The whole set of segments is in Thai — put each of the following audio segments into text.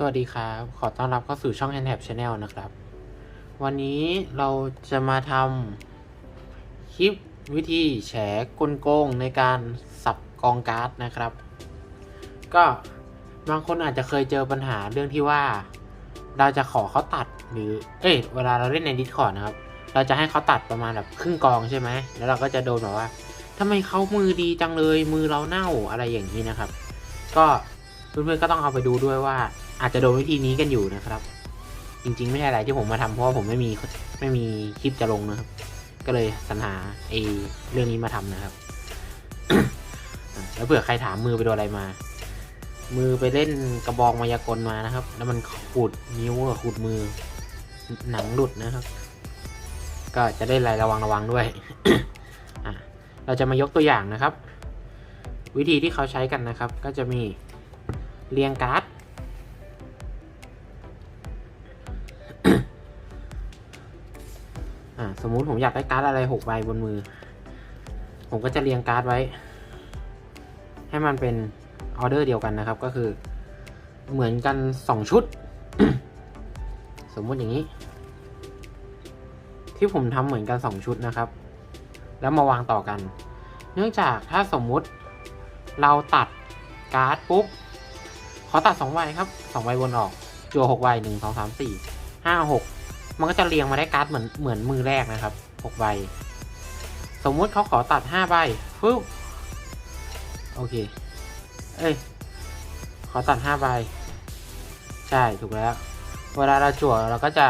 สวัสดีครับ ขอต้อนรับเข้าสู่ช่อง h a n d t a b Channel นะครับ วันนี้เราจะมาทำคลิปวิธีแฉกลโกงในการสับกองการ์ดนะครับ ก็บางคนอาจจะเคยเจอปัญหาเรื่องที่ว่า เราจะขอเขาตัดหรือ เอ้ยเวลาเราเล่นใน Discord นะครับ เราจะให้เขาตัดประมาณแบบครึ่งกองใช่ไหม แล้วเราก็จะโดนแบบว่าทำไมเขามือดีจังเลย มือเราเน่าอะไรอย่างนี้นะครับ ก็เพื่อนๆก็ต้องเอาไปดูด้วยว่า อาจจะโดนวิธีนี้กันอยู่นะครับ จริงๆ ไม่ใช่อะไรที่ผมมาทำเพราะว่าผมไม่มีไม่มีคลิปจะลงนะครับ ก็เลยสรรหาไอ้เรื่องนี้มาทำนะครับ แล้วเผื่อใครถามมือไปโดนอะไรมา มือไปเล่นกระบองมายากลมานะครับ แล้วมันขูดนิ้วกับขูดมือ หนังหลุดนะครับ ก็จะได้รายระวังระวังด้วยเราจะมายกตัวอย่างนะครับ วิธีที่เขาใช้กันนะครับ ก็จะมีเรียงการ์ด อ่าสมมุติผมอยากได้การ์ดอะไรหกใบบนมือ ผมก็จะเรียงการ์ดไว้ ให้มันเป็นออเดอร์เดียวกันนะครับ ก็คือเหมือนกันสองชุด สมมุติอย่างนี้ ที่ผมทำเหมือนกันสองชุดนะครับ แล้วมาวางต่อกัน เนื่องจากถ้าสมมุติเราตัดการ์ดปุ๊บ ขอตัดสองใบครับสองใบบนออกจัวหกใบหนึ่งสองสามสี่ห้าหก มันก็จะเรียงมาได้การ์ดเหมือนเหมือนมือแรกนะครับหกใบ สมมุติเขาขอตัดห้าใบปุ๊บโอเค เอ้ย ขอตัดห้าใบ ใช่ ถูกแล้ว เวลาเราจั่วเราก็จะ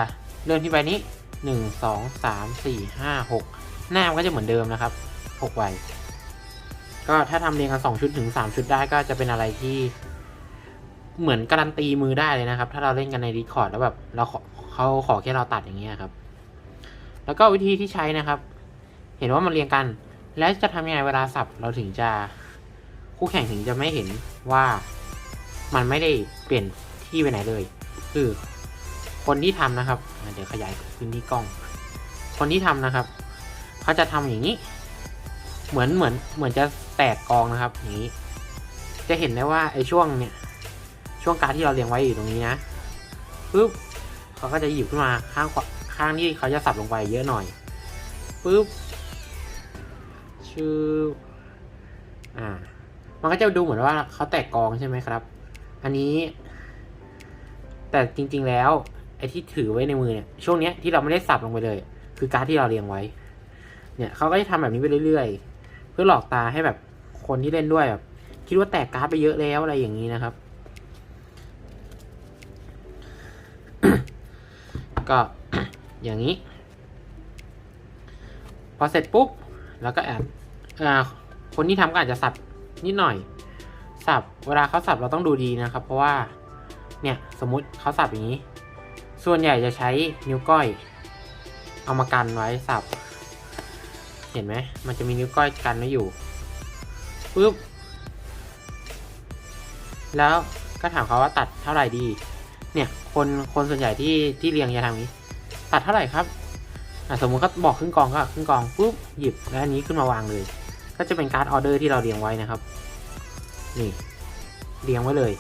เริ่มที่ใบนี้หนึ่งสองสามสี่ห้าหกหน้ามันก็จะเหมือนเดิมนะครับหกใบ ก็ถ้าทำเรียงกันสองชุดถึงสามชุดได้ก็จะเป็นอะไรที่เหมือนการันตีมือได้เลยนะครับ ถ้าเราเล่นกันในดีคอร์ดแล้วแบบเราขอ เขาขอแค่เราตัดอย่างเงี้ยครับ แล้วก็วิธีที่ใช้นะครับ เห็นว่ามันเรียงกัน แล้วจะทำยังไงเวลาสับเราถึงจะคู่แข่งถึงจะไม่เห็นว่ามันไม่ได้เปลี่ยนที่ไปไหนเลย คือคนที่ทำนะครับ เดี๋ยวขยายพื้นที่กล้อง คนที่ทำนะครับ เขาจะทำอย่างนี้ เหมือนเหมือนเหมือนจะแตกกองนะครับ อย่างนี้ จะเห็นได้ว่าไอ้ช่วงเนี่ย ช่วงการที่เราเรียงไว้อยู่ตรงนี้นะปุ๊บ เขาก็จะหยิบขึ้นมาข้างข้างที่เขาจะสับลงไปเยอะหน่อยปุ๊บชื่ออ่า มันก็จะดูเหมือนว่าเขาแตกกองใช่ไหมครับ อันนี้ แต่จริง ๆ แล้วไอ้ที่ถือไว้ในมือเนี่ยช่วงเนี้ยที่เราไม่ได้สับลงไปเลย คือการดที่เราเรียงไว้ เนี่ยเขาก็จะทำแบบนี้ไปเรื่อยๆ เพื่อหลอกตาให้แบบคนที่เล่นด้วยแบบคิดว่าแตกการ์ดไปเยอะแล้วอะไรอย่างนี้นะครับ ก็อย่างนี้ พอเสร็จปุ๊บ แล้วก็แอบคนที่ทำก็อาจจะสับนิดหน่อย สับเวลาเขาสับเราต้องดูดีนะครับ เพราะว่าเนี่ยสมมุติเขาสับอย่างนี้ ส่วนใหญ่จะใช้นิ้วก้อย เอามากันไว้สับ เห็นไหมมันจะมีนิ้วก้อยกันไว้อยู่ปุ๊บแล้วก็ถามเขาว่าตัดเท่าไหร่ดี เนี่ยคนคนส่วนใหญ่ที่ที่เรียงจะทำอย่างนี้ ตัดเท่าไหร่ครับอะสมมุติเขาบอกครึ่งกองก็ครึ่งกองปุ๊บหยิบแล้วอันนี้ขึ้นมาวางเลย ก็จะเป็นการ์ดออเดอร์ที่เราเรียงไว้นะครับ นี่เรียงไว้เลย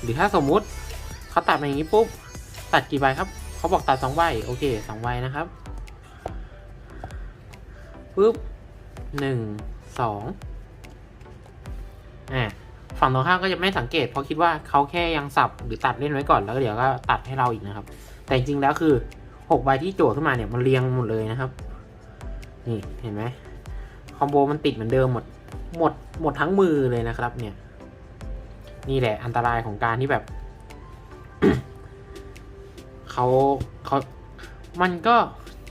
หรือถ้าสมมุติเขาตัดมาอย่างนี้ปุ๊บตัดกี่ใบครับเขาบอกตัดสองใบโอเคสองใบนะครับปุ๊บหนึ่งสองอ่า ฝั่งตรงข้ามก็จะไม่สังเกต เพราะคิดว่าเขาแค่ยังสับหรือตัดเล่นไว้ก่อนแล้วเดี๋ยวก็ตัดให้เราอีกนะครับ แต่จริงแล้วคือหกใบที่โจทย์ขึ้นมาเนี่ยมันเรียงหมดเลยนะครับ นี่เห็นไหมคอมโบมันติดเหมือนเดิมหมดหมดหมดทั้งมือเลยนะครับ เนี่ย นี่แหละอันตรายของการที่แบบเขาเขามันก็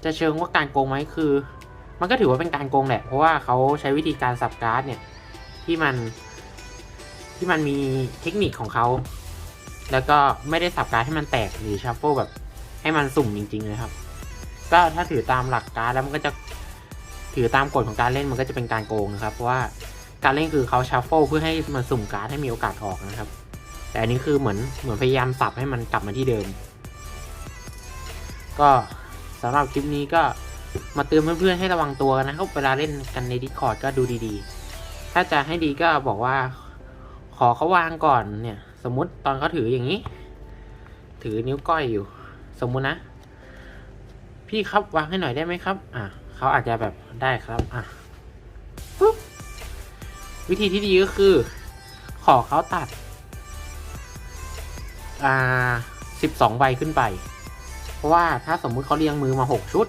จะเชิงว่าการโกงไหมคือ มันก็ถือว่าเป็นการโกงแหละ เพราะว่าเขาใช้วิธีการสับการ์ดเนี่ย ที่มัน ที่มันมีเทคนิคของเขา แล้วก็ไม่ได้สับการ์ดให้มันแตกหรือชัฟเฟิลแบบให้มันสุ่มจริงๆเลยครับ ก็ถ้าถือตามหลักการดแล้วมันก็จะถือตามกฎของการเล่นมันก็จะเป็นการโกงนะครับเพราะว่าการเล่นคือเขาชัฟเฟิลเพื่อให้มันสุ่มการ์ดให้มีโอกาสออกนะครับ แต่อันนี้คือเหมือนเหมือนพยายามสับให้มันกลับมาที่เดิม ก็สำหรับคลิปนี้ก็มาเตือนเพื่อนๆให้ระวังตัวนะครับเวลาเล่นกันใน Discord ก็ดูดีๆ ถ้าจะให้ดีก็บอกว่า ขอเขาวางก่อนเนี่ย สมมติตอนเขาถืออย่างนี้ ถือนิ้วก้อยอยู่ สมมุตินะ พี่ครับวางให้หน่อยได้ไหมครับ อะเขาอาจจะแบบได้ครับ อะปุ๊บวิธีที่ดีก็คือ ขอเขาตัด อ่าสิบสองใบขึ้นไป เพราะว่าถ้าสมมุติเขาเรียงมือมาหกชุด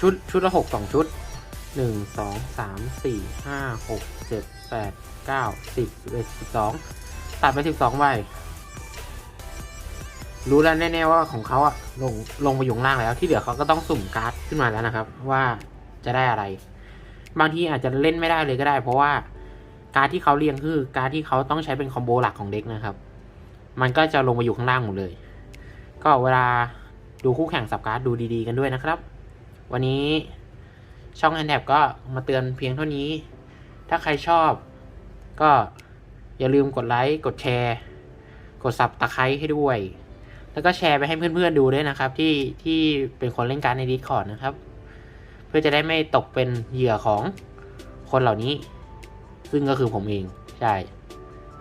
ชุดชุดละหกสองชุด หนึ่งสองสามสี่ห้าหกเจ็ดแปดเก้าสิบสิบเอ็ดสิบสองตัดไปสิบสองใบรู้แล้วแน่ๆว่าของเขาอะลงลงไปอยู่ล่างแล้ว ที่เหลือเขาก็ต้องสุ่มการ์ดขึ้นมาแล้วนะครับ ว่าจะได้อะไร บางทีอาจจะเล่นไม่ได้เลยก็ได้ เพราะว่าการ์ดที่เขาเรียงคือ การ์ดที่เขาต้องใช้เป็นคอมโบหลักของเด็กนะครับ มันก็จะลงไปอยู่ข้างล่างหมดเลย ก็เวลาดูคู่แข่งสับการ์ดดูดีๆ กันด้วยนะครับ วันนี้ ช่องแอนแทบก็มาเตือนเพียงเท่านี้ ถ้าใครชอบ ก็อย่าลืมกดไลค์ กดแชร์ กดซับตะไคร้ให้ด้วย แล้วก็แชร์ไปให้เพื่อนๆดูด้วยนะครับ ที่ที่เป็นคนเล่นการใน Discord นะครับ เพื่อจะได้ไม่ตกเป็นเหยื่อของคนเหล่านี้ ซึ่งก็คือผมเอง ใช่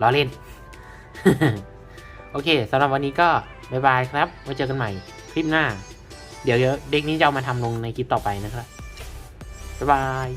ล้อเล่น โอเคสำหรับวันนี้ก็บ๊ายบายครับไว้เจอกันใหม่คลิปหน้า เดี๋ยวเดี๋ยวเด็กนี้จะเอามาทำลงในคลิปต่อไปนะครับ บ๊ายบาย